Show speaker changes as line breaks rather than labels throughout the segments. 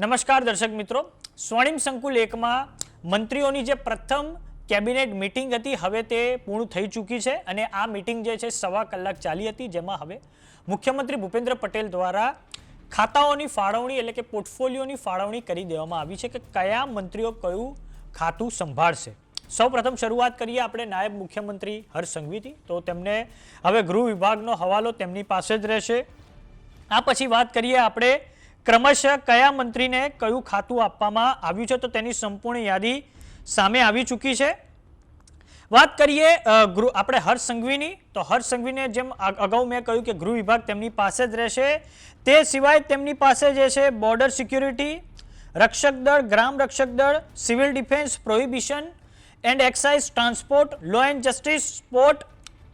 નમસ્કાર દર્શક મિત્રો. સ્વર્ણિમ સંકુલ એકમાં મંત્રીઓની જે પ્રથમ કેબિનેટ મિટિંગ હતી, હવે તે પૂર્ણ થઈ ચૂકી છે અને આ મિટિંગ જે છે સવા કલાક ચાલી હતી, જેમાં હવે મુખ્યમંત્રી ભૂપેન્દ્ર પટેલ દ્વારા ખાતાઓની ફાળવણી એટલે કે પોર્ટફોલિયોની ફાળવણી કરી દેવામાં આવી છે કે કયા મંત્રીઓ કયું ખાતું સંભાળશે. સૌ પ્રથમ શરૂઆત કરીએ આપણે નાયબ મુખ્યમંત્રી હર્ષ સંઘવીથી. તો તેમને હવે ગૃહ વિભાગનો હવાલો તેમની પાસે જ રહેશે. આ પછી વાત કરીએ આપણે ક્રમશઃ કયા મંત્રીને કયું ખાતું આપવામાં આવ્યું છે તો તેની સંપૂર્ણ યાદી સામે આવી ચૂકી છે. વાત કરીએ ગૃહ, આપણે હર્ષ સંઘવીની. તો હર્ષ સંઘવીને જેમ અગાઉ મેં કહ્યું કે ગૃહ વિભાગ તેમની પાસે જ રહેશે. તે સિવાય તેમની પાસે જે છે, બોર્ડર સિક્યુરિટી, રક્ષક દળ, ગ્રામ રક્ષક દળ, civil defence prohibition and excise transport, law and justice sport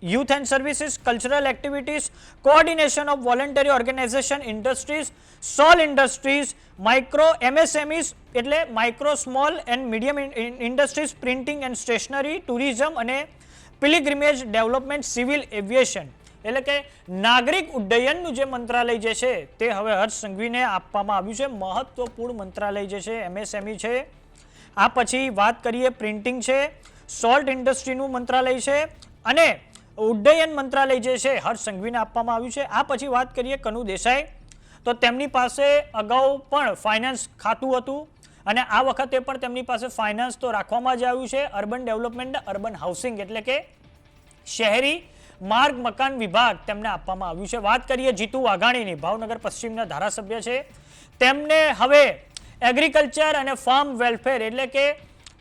youth and services, cultural activities, coordination of voluntary organization, industries, small industries, micro MSMEs એટલે and medium in- in- industries, printing and stationery, tourism અને pilgrimage development, civil aviation એટલે કે નાગરિક ઉડ્ડયનનું જે મંત્રાલય જે છે તે હવે હર્ષ સંઘવીને આપવામાં આવ્યું છે મહત્વપૂર્ણ મંત્રાલય જે છે એમએસએમઈ છે આ પછી વાત કરીએ પ્રિન્ટિંગ છે સોલ્ટ ઇન્ડસ્ટ્રીનું મંત્રાલય છે અને ઉડ્ડયન મંત્રાલય જે છે, હર્ષ સંઘવીને આપવામાં આવ્યું છે. આ પછી વાત કરીએ કનુ દેસાઈ. તો તેમની પાસે અગાઉ પણ ફાઇનાન્સ ખાતું હતું અને આ વખતે પણ તેમની પાસે ફાઇનાન્સ તો રાખવામાં જ આવ્યું છે. અર્બન ડેવલપમેન્ટ અર્બન હાઉસિંગ એટલે કે શહેરી માર્ગ મકાન વિભાગ તેમને આપવામાં આવ્યું છે. વાત કરીએ જીતુ વાઘાણીની, ભાવનગર પશ્ચિમના ધારાસભ્ય છે. તેમને હવે એગ્રીકલ્ચર અને ફાર્મ વેલફેર એટલે કે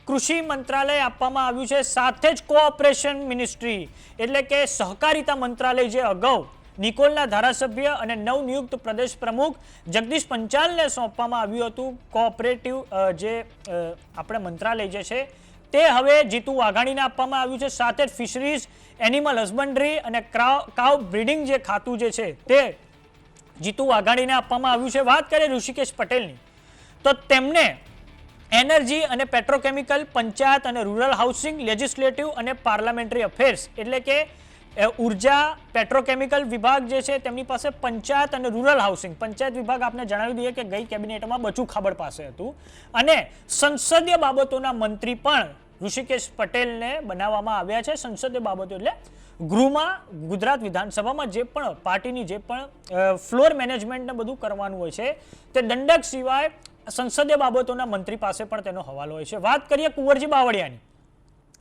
કૃષિ મંત્રાલય આપવામાં આવ્યું છે. સાથે જ કોઓપરેશન મિનિસ્ટ્રી એટલે કે સહકારિતા મંત્રાલય જે અગાઉ નિકોલના ધારાસભ્ય અને નવનિયુક્ત પ્રદેશ પ્રમુખ જગદીશ પંચાલને સોંપવામાં આવ્યું હતું. કોઓપરેટિવ જે આપણે મંત્રાલય જે છે તે હવે જીતુ વાઘાણીને આપવામાં આવ્યું છે. સાથે જ ફિશરીઝ એનિમલ હસબન્ડરી અને કાવ બ્રીડિંગ જે ખાતું જે છે તે જીતુ વાઘાણીને આપવામાં આવ્યું છે. વાત કરીએ ઋષિકેશ પટેલની. તો તેમને એનર્જી અને પેટ્રોકેમિકલ, પંચાયત અને રૂરલ હાઉસિંગ, લેજિસ્લેટિવ અને પાર્લામેન્ટરી અફેર્સ. એટલે કે ઊર્જા પેટ્રોકેમિકલ વિભાગ જે છે, તેમની પાસે પંચાયત અને રૂરલ હાઉસિંગ. પંચાયત વિભાગ આપને જણાવી દઈએ કે ગઈ કેબિનેટમાં બચુ ખાબડ પાસે હતું. અને સંસદીય બાબતોના મંત્રી પણ ઋષિકેશ પટેલને બનાવવામાં આવ્યા છે સંસદીય બાબતો એટલે ગૃહમાં, ગુજરાત વિધાનસભામાં જે પણ પાર્ટીની જે પણ ફ્લોર મેનેજમેન્ટને બધું કરવાનું હોય છે, તે દંડક સિવાય સંસદીય બાબતોના મંત્રી પાસે પણ તેનો હવાલો હોય છે. વાત કરીએ કુંવરજી બાવળિયાની.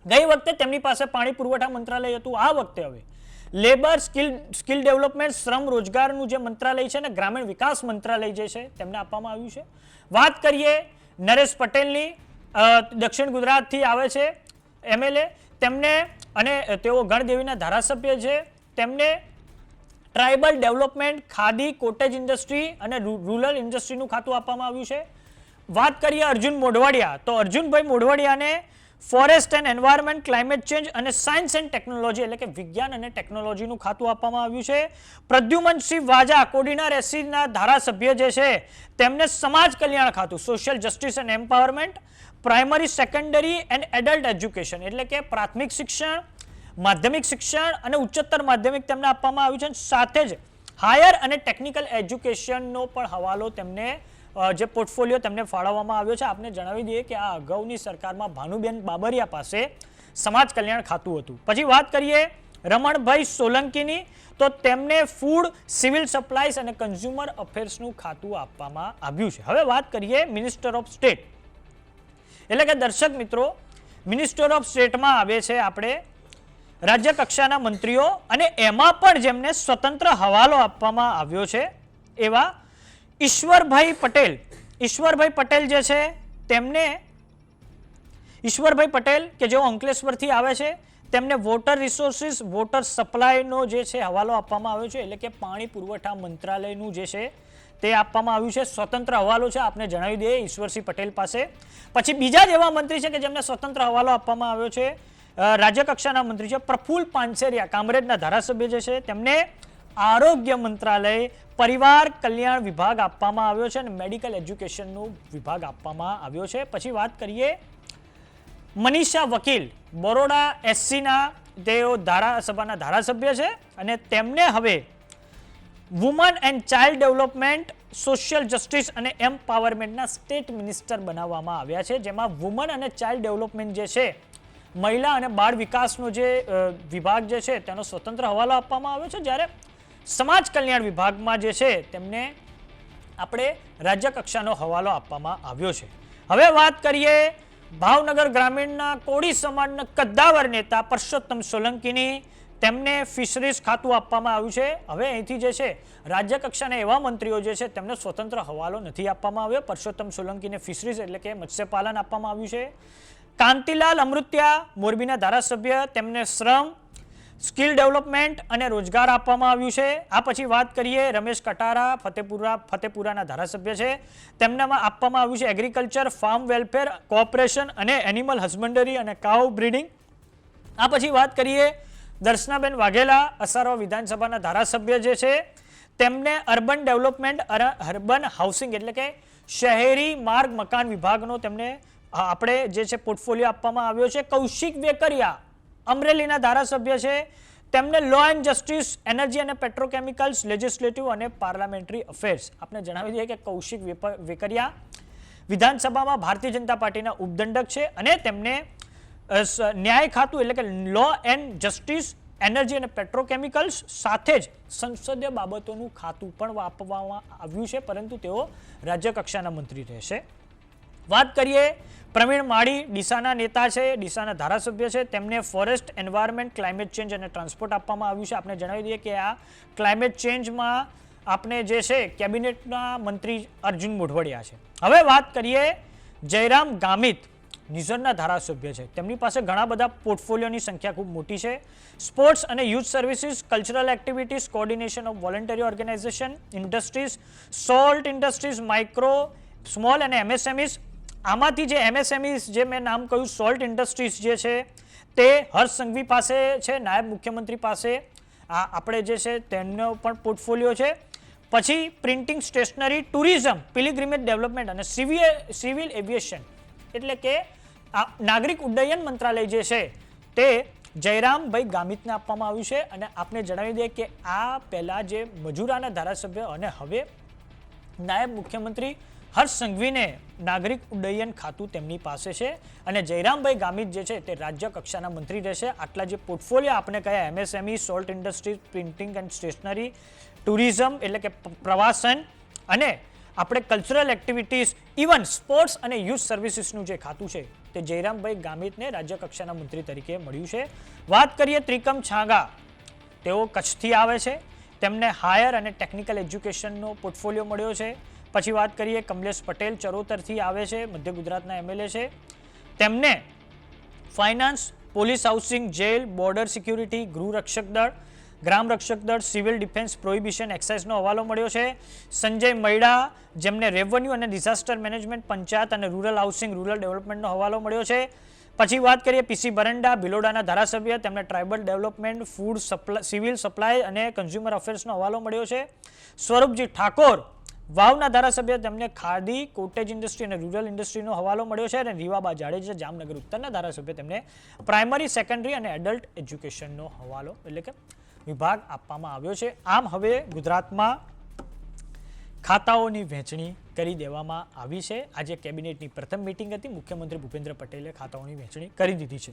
ગઈ વખતે તેમની પાસે પાણી પુરવઠા મંત્રાલય હતું. આ વખતે હવે લેબર સ્કિલ સ્કિલ ડેવલપમેન્ટ, શ્રમ, રોજગારનું જે મંત્રાલય છે ને, ગ્રામીણ વિકાસ મંત્રાલય જે છે, તેમને આપવામાં આવ્યું છે. વાત કરીએ નરેશ પટેલની. દક્ષિણ ગુજરાતથી આવે છે એમએલએ. તેમને અને તેઓ ગણદેવીના ધારાસભ્ય છે. તેમને tribal development, khadi, cottage industry અને રૂરલ ઇન્ડસ્ટ્રીનું ખાતું આપવામાં આવ્યું છે. વાત કરીએ અર્જુન મોઢવાડિયા, તો અર્જુનભાઈ મોઢવાડિયાને forest and environment climate change અને સાયન્સ એન્ડ ટેકનોલોજી એટલે કે વિજ્ઞાન અને ટેકનોલોજીનું ખાતું આપવામાં આવ્યું છે. પ્રદ્યુમનસિંહ વાજા કોડીના એસીના ધારાસભ્ય જે છે, તેમને સમાજ કલ્યાણ ખાતું social justice and empowerment primary secondary and adult education એટલે કે પ્રાથમિક શિક્ષણ, માધ્યમિક શિક્ષણ અને ઉચ્ચતર માધ્યમિક તેમને આપવામાં આવ્યું છે. સાથે જ હાયર અને ટેકનિકલ એજ્યુકેશનનો પણ હવાલો તેમને જે પોર્ટફોલિયો તેમને ફાળવવામાં આવ્યો છે, આપને જણાવી દઈએ કે આ અગાઉની સરકારમાં ભાનુબેન બાબરિયા પાસે સમાજ કલ્યાણ ખાતું હતું. પછી વાત કરીએ રમણભાઈ સોલંકીની, તો તેમને ફૂડ, સિવિલ સપ્લાયસ અને કન્ઝ્યુમર અફેર્સનું ખાતું આપવામાં આવ્યું છે. હવે વાત કરીએ મિનિસ્ટર ઓફ સ્ટેટ. એટલે કે દર્શક મિત્રો, મિનિસ્ટર ઓફ સ્ટેટમાં આવે છે આપણે રાજ્ય કક્ષાના મંત્રીઓ અને એમાં પણ જેમને સ્વતંત્ર હવાલો આપવામાં આવ્યો છે એવા ઈશ્વરભાઈ પટેલ. ઈશ્વરભાઈ પટેલ જે છે, તેમને ઈશ્વરભાઈ પટેલ કે જેઓ અંકલેશ્વરથી આવે છે, તેમને વોટર રિસોર્સિસ, વોટર સપ્લાયનો જે છે હવાલો આપવામાં આવ્યો છે, એટલે કે પાણી પુરવઠા મંત્રાલયનું જે છે તે આપવામાં આવ્યું છે. સ્વતંત્ર હવાલો છે, આપને જણાવી દઈએ ઈશ્વરસિંહ પટેલ પાસે. પછી બીજા જ એવા મંત્રી છે કે જેમને સ્વતંત્ર હવાલો આપવામાં આવ્યો છે રાજ્યકક્ષાના રાજ્ય કક્ષાના મંત્રી છે પ્રફુલ પાનસેરિયા કામરેજના ધારાસભ્ય જે છે, તેમને આરોગ્ય મંત્રાલય પરિવાર કલ્યાણ વિભાગ આપવામાં આવ્યો છે અને મેડિકલ એજ્યુકેશનનો વિભાગ આપવામાં આવ્યો છે. પછી વાત કરીએ મનીષા વકીલ, બરોડા એસસીના, તેઓ ધારાસભાના ધારાસભ્ય છે અને તેમને હવે woman and child development, social justice અને એમ્પાવરમેન્ટના સ્ટેટ મિનિસ્ટર બનાવવામાં આવ્યા છે, જેમાં વુમન અને ચાઇલ્ડ ડેવલપમેન્ટ જે છે, મહિલા અને બાળ વિકાસનો જે વિભાગ જે છે, તેનો સ્વતંત્ર હવાલો આપવામાં આવ્યો છે. જ્યારે સમાજ કલ્યાણ વિભાગમાં જે છે, તેમને આપણે રાજ્ય કક્ષાનો હવાલો આપવામાં આવ્યો છે. હવે વાત કરીએ ભાવનગર ગ્રામીણના કોળી સમાજના કદ્દાવર નેતા પરસોત્તમ સોલંકીની. તેમને ફિશરીઝ ખાતું આપવામાં આવ્યું છે. હવે અહીંથી જે છે, રાજ્ય કક્ષાના એવા મંત્રીઓ જે છે, તેમને સ્વતંત્ર હવાલો નથી આપવામાં આવ્યો. પરસોત્તમ સોલંકીને ફિશરીઝ એટલે કે મત્સ્યપાલન આપવામાં આવ્યું છે. કાંતિલાલ અમૃત્યા મોરબીના ધારાસભ્ય, તેમને શ્રમ સ્કિલ ડેવલપમેન્ટ અને રોજગાર આપવામાં આવ્યું છે. આ પછી વાત કરીએ રમેશ કટારા, ફતેપુરા, ફતેપુરાના ધારાસભ્ય છે. તેમનામાં આપવામાં આવ્યું છે એગ્રીકલ્ચર ફાર્મ વેલફેર કોઓપરેશન અને એનિમલ હસબન્ડરી અને કાઉ બ્રીડિંગ આ પછી વાત કરીએ દર્શનાબેન વાઘેલા અસારો વિધાનસભાના ધારાસભ્ય જે છે. તેમને અર્બન ડેવલપમેન્ટ અર્બન હાઉસિંગ એટલે કે શહેરી માર્ગ મકાન વિભાગનો તેમને આપણે જે છે પોર્ટફોલિયો આપવામાં આવ્યો છે. કૌશિક વેકરિયા અમરેલીના ધારાસભ્ય છે. તેમને લો એન્ડ જસ્ટિસ એનર્જી અને પેટ્રોકેમિકલ્સ લેજિસ્લેટિવ અને પાર્લામેન્ટરી અફેર્સ આપણે જણાવી દઈએ કે કૌશિક વેકરિયા વિધાનસભામાં ભારતીય જનતા પાર્ટીના ઉપદંડક છે અને તેમને ન્યાય ખાતું એટલે કે લો એન્ડ જસ્ટિસ એનર્જી અને પેટ્રોકેમિકલ્સ સાથે જ સંસદીય બાબતોનું ખાતું પણ આપવામાં આવ્યું છે, પરંતુ તેઓ રાજ્ય કક્ષાના મંત્રી રહેશે. વાત કરીએ પ્રવીણ માળી ડીસાના નેતા છે, ડીસાના ધારાસભ્ય છે. તેમને ફોરેસ્ટ એન્વાયરમેન્ટ ક્લાઇમેટ ચેન્જ અને ટ્રાન્સપોર્ટ આપવામાં આવ્યું છે. આપણે જણાવી દઈએ કે આ ક્લાઇમેટ ચેન્જમાં આપણે જે છે, કેબિનેટના મંત્રી અર્જુન મોઢવડિયા છે. હવે વાત કરીએ જયરામ ગામિત, નિઝરના ધારાસભ્ય છે. તેમની પાસે ઘણા બધા પોર્ટફોલિયોની સંખ્યા ખૂબ મોટી છે. સ્પોર્ટ્સ અને youth services cultural activities coordination of voluntary organisation industries salt industries micro small અને એમએસએમઈસ આમાંથી જે એમએસએમઈસ જે મેં નામ કહ્યું, સોલ્ટ ઇન્ડસ્ટ્રીઝ જે છે, તે હર્ષ સંઘવી પાસે છે, નાયબ મુખ્યમંત્રી પાસે. આ આપણે જે છે, તેમનો પણ પોર્ટફોલિયો છે. પછી printing stationery, tourism, pilgrimage development અને સિવિલ સિવિલ એવિએશન. એટલે કે આ નાગરિક ઉડ્ડયન મંત્રાલય જે છે, તે જયરામભાઈ ગામિતને આપવામાં આવ્યું છે. અને આપને જણાવી દઈએ કે આ પહેલાં જે મજૂરાના ધારાસભ્ય અને હવે નાયબ મુખ્યમંત્રી હર્ષ સંઘવીને નાગરિક ઉડ્ડયન ખાતું તેમની પાસે છે અને જયરામભાઈ ગામિત જે છે તે રાજ્ય કક્ષાના મંત્રી રહેશે. આટલા જે પોર્ટફોલિયો આપણે કયા MSME, salt industry printing and stationery, tourism એટલે કે પ્રવાસન અને આપણે કલ્ચરલ એક્ટિવિટીઝ, ઇવન સ્પોર્ટ્સ અને યુથ સર્વિસીસનું જે ખાતું છે તે જયરામભાઈ ગામિતને રાજ્ય કક્ષાના મંત્રી તરીકે મળ્યું છે. વાત કરીએ ત્રિકમ છાંગા. તેઓ કચ્છથી આવે છે. તેમને હાયર અને ટેકનિકલ એજ્યુકેશનનો પોર્ટફોલિયો મળ્યો છે. પછી વાત કરીએ, કમલેશ પટેલ ચરોતરથી આવે છે, મધ્ય ગુજરાતના એમએલએ છે. તેમને finance, police housing, jail, border security, ગૃહરક્ષક દળ, ગ્રામ રક્ષક દળ, સિવિલ ડિફેન્સ, પ્રોહિબિશન એક્સાઇઝનો હવાલો મળ્યો છે. સંજય મૈડા, જેમને રેવન્યુ અને ડિઝાસ્ટર મેનેજમેન્ટ પંચાયત અને રૂરલ હાઉસિંગ, રૂરલ ડેવલપમેન્ટનો હવાલો મળ્યો છે. પછી વાત કરીએ પીસી બરંડા ભિલોડાના ધારાસભ્ય, તેમને tribal development, food supply civil supply અને કન્ઝ્યુમર અફેર્સનો હવાલો મળ્યો છે. સ્વરૂપજી ઠાકોર વાવના ધારાસભ્ય તેમને ખાદી, કોટેજ ઇન્ડસ્ટ્રી અને રૂરલ ઇન્ડસ્ટ્રીનો હવાલો મળ્યો છે અને રીવાબા જાડેજા જામનગર ઉત્તરના ધારાસભ્ય તેમને પ્રાઇમરી, સેકન્ડરી અને એડલ્ટ એજ્યુકેશનનો હવાલો એટલે કે વિભાગ આપવામાં આવ્યો છે. આમ હવે ગુજરાતમાં ખાતાઓની વહેંચણી કરી દેવામાં આવી છે. આજે કેબિનેટની પ્રથમ મિટિંગ હતી. મુખ્યમંત્રી ભૂપેન્દ્ર પટેલે ખાતાઓની વહેંચણી કરી દીધી છે.